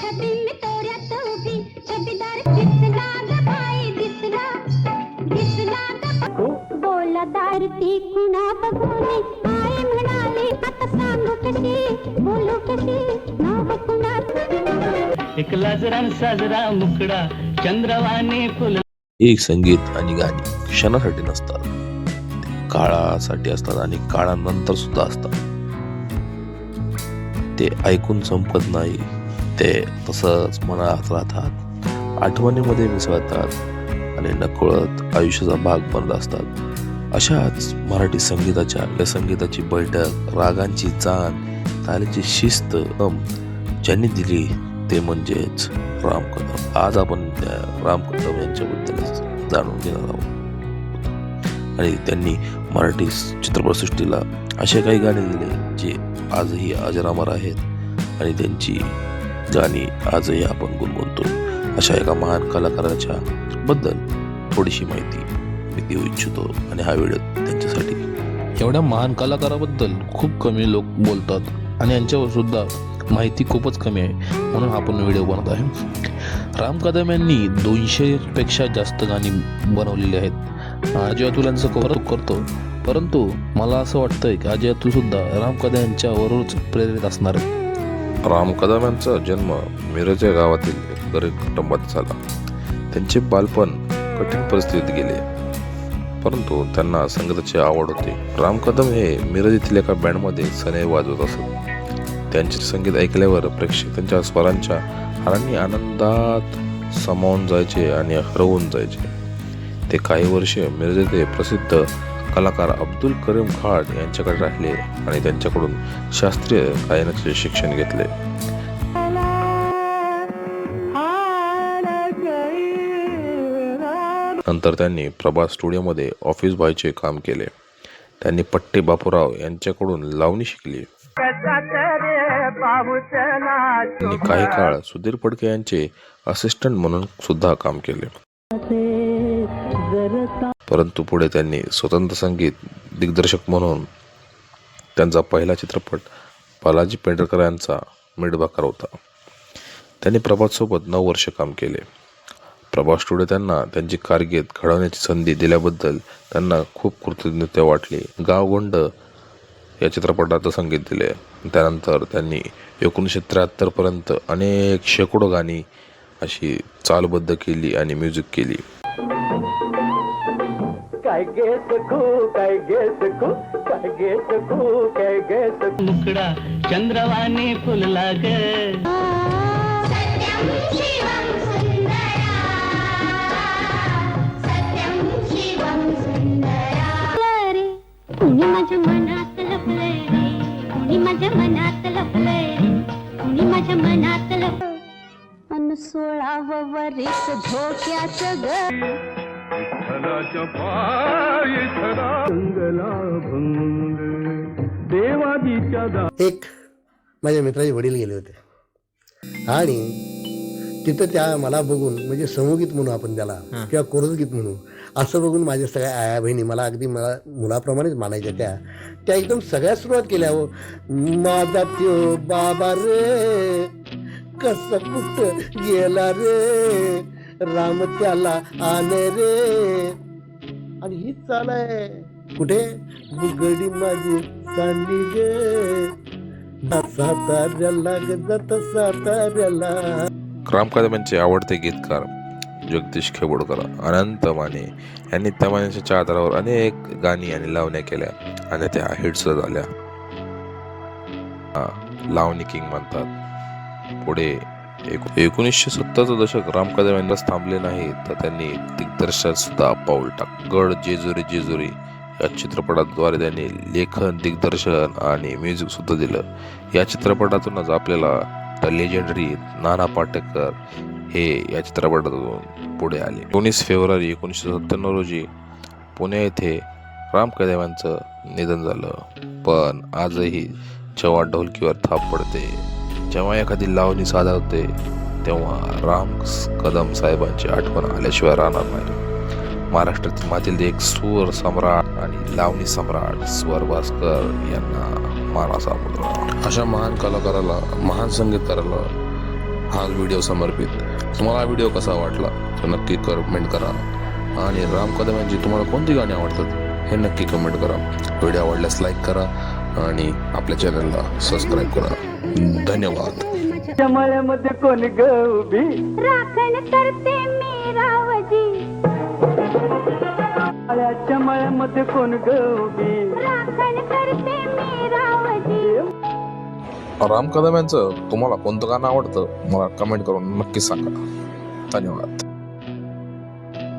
छबी मी तोऱ्यात उभी छबीदार दिसला ग बाई दिसला दिसला ग बोलदार ती कुणा बघून? आई म्हणाली आता सांगू कशी बोलू कशी नाव कुणा? एक लाजरा न साजरा मुकडा चंद्रवाने फुल एक संगीत आणि गाणी क्षणासाठी नसतात. काळासाठी असतात आणि काळानंतर सुद्धा असतात. ते ऐकून संपत नाही. ते तसंच मनात राहतात. आठवणीमध्ये मिसळतात आणि नकळत आयुष्याचा भाग बनत असतात. अशाच मराठी संगीताच्या या संगीताची बैठक रागांची जाण तालीची शिस्त अम, ज्यांनी दिली ते म्हणजेच राम कदम आज आपण त्या राम कदम यांच्याबद्दल जाणून घेणार आहोत. आणि त्यांनी मराठी चित्रपटसृष्टीला असे काही गाणे दिले जे आजही अजरामर आहेत. आणि त्यांची गाणी आजही आपण गुणगुणतो. अशा एका महान कलाकाराच्या बद्दल थोडीशी माहिती मी देऊ इच्छितो आणि हा व्हिडिओ त्यांच्यासाठी. एवढ्या महान कलाकाराबद्दल खूप कमी लोक बोलतात आणि यांच्यावर सुद्धा माहिती खूपच कमी आहे. म्हणून आपण व्हिडिओ बनवत आहे. राम कदम यांनी दोनशे पेक्षा जास्त गाणी बनवलेली आहेत. अजय अतुलांचं कौतुक करतो. परंतु मला असं वाटतंय की अजय अतुल सुद्धा राम कदम यांच्यावरच प्रेरित असणार आहे राम कदम यांचा जन्म मिरज या गावातील एक गरीब कुटुंबात झाला. त्यांचे बालपण कठीण परिस्थितीत गेले. परंतु त्यांना संगीताची आवड होती. राम कदम हे मिरज येथील एका बँडमध्ये सने वाजवत असत. त्यांचे संगीत ऐकल्यावर प्रेक्षक त्यांच्या स्वरांच्या हारांनी आनंदात समावून जायचे आणि हरवून जायचे. ते काही वर्ष मिरज येथे प्रसिद्ध कलाकार अब्दुल करीम खाड यांच्याकडे राहिले आणि त्यांच्याकडून शास्त्रीय गायनाचे शिक्षण घेतले. नंतर त्यांनी प्रभात स्टुडिओमध्ये ऑफिस बॉयचे काम केले. त्यांनी पट्टे बापूराव यांच्याकडून लावणी शिकली. त्यांनी काही काळ सुधीर फडके यांचे असिस्टंट म्हणून सुद्धा काम केले. परंतु पुढे त्यांनी स्वतंत्र संगीत दिग्दर्शक म्हणून त्यांचा पहिला चित्रपट बालाजी पेंढरकर यांचा मिडबाकर होता. त्यांनी प्रभातसोबत नऊ वर्ष काम केले. प्रभात स्टुडिओ त्यांना त्यांची कारकीर्द घडवण्याची संधी दिल्याबद्दल त्यांना खूप कृतज्ञता वाटली. गावगोंड या चित्रपटाचं संगीत दिले. त्यानंतर त्यांनी एकोणीसशे त्र्याहत्तरपर्यंत अनेक शेकडो गाणी अशी चालबद्ध केली आणि म्युझिक केली. काय मुकडा चंद्रवाने फुलला ग कुणी माझ्या मनात लपलंय रे कुणी माझ्या मनात लपलंय रे कुणी माझ्या मनात लप अन सोळावं वरीस धोक्याचं ग मंगला भंग. देवादीच्या दा एक माझ्या मित्राचे वडील गेले होते. आणि तिथं त्या मला बघून म्हणजे समूहगीत म्हणू आपण त्याला किंवा कोरसगीत म्हणू असं बघून माझ्या सगळ्या आया बहिणी मला अगदी मला मुलाप्रमाणेच मानायच्या त्या. त्या एकदम सगळ्या सुरुवात केल्या हो माझा त्यो बाबा रे कस कुठं गेला रे? राम त्याला आले रे. आणि हीच चाल आहे. कुठे? बुगडी माझी चांदी गे. साताऱ्याला गजत साताऱ्याला राम कदम यांचे आवडते गीतकार जगदीश खेबोडकर अनंत माने. यांनी त्या मानेच्या आधारावर अनेक गाणी आणि लावण्या केल्या आणि त्या हिट्स झाल्या. लावणी किंग म्हणतात. पुढे एकोणीसशे सत्तरचं दशक राम कदम यांनाच थांबले नाही तर त्यांनी दिग्दर्शनात सुद्धा पाऊल टाक गड जेजुरी जेजुरी या चित्रपटाद्वारे त्यांनी लेखन दिग्दर्शन आणि म्युझिक सुद्धा दिलं. या चित्रपटातूनच आपल्याला द लेजेंडरी नाना पाटेकर हे या चित्रपटातून पुढे आले. एकोणीस फेब्रुवारी एकोणीसशे सत्त्याण्णव रोजी पुणे येथे राम कदम यांचं निधन झालं. पण आजही जेव्हा ढोलकीवर थाप पडते जेव्हा एखादी लावणी सादरते तेव्हा राम कदम साहेबांची आठवण आल्याशिवाय राहणार नाही. महाराष्ट्रातील मातील एक सूर सम्राट आणि लावणी सम्राट स्वर भास्कर यांना मानाचा मुद्रा अशा महान कलाकाराला महान संगीतकाराला हा व्हिडिओ समर्पित. तुम्हाला हा व्हिडिओ कसा वाटला तर नक्की कमेंट करा. आणि राम कदम यांची तुम्हाला कोणती गाणी आवडतात हे नक्की कमेंट करा. व्हिडिओ आवडल्यास लाईक करा. आणि आपल्या चॅनलला सबस्क्राईब करा. धन्यवाद. मळ्यामध्ये कोण ग उभी? राखण करते मी रावजी. मळ्याच्या मळ्यामध्ये कोण ग उभी? राखण करते मी रावजी. राम कदम यांचं तुम्हाला कोणतं गाणं आवडतं मला कमेंट करून नक्की सांगा. धन्यवाद.